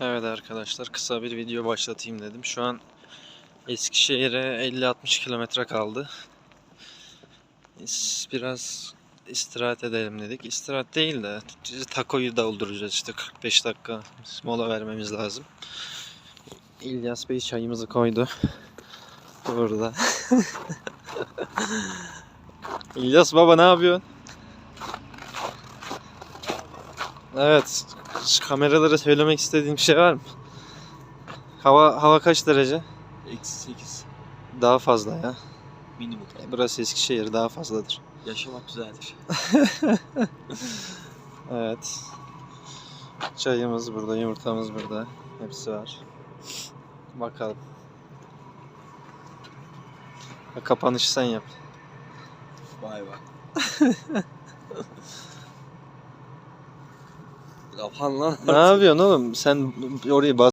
Evet arkadaşlar kısa bir video başlatayım dedim. Şu an Eskişehir'e 50-60 kilometre kaldı. Biraz istirahat edelim dedik. İstirahat değil de takoyu dolduracağız işte 45 dakika mola vermemiz lazım. İlyas Bey çayımızı koydu. Burada. İlyas baba ne yapıyorsun? Evet. Kameralara söylemek istediğim bir şey var mı? Hava hava kaç derece? Eksi 8 Daha fazla ya. minimum. E, Burası Eskişehir daha fazladır. Yaşamak güzeldir. Evet. Çayımız burada, yumurtamız burada. Hepsi var. Bakalım. Kapanışı sen yap. Vay vay. Yapan lan. ne yapıyorsun oğlum? Sen orayı bas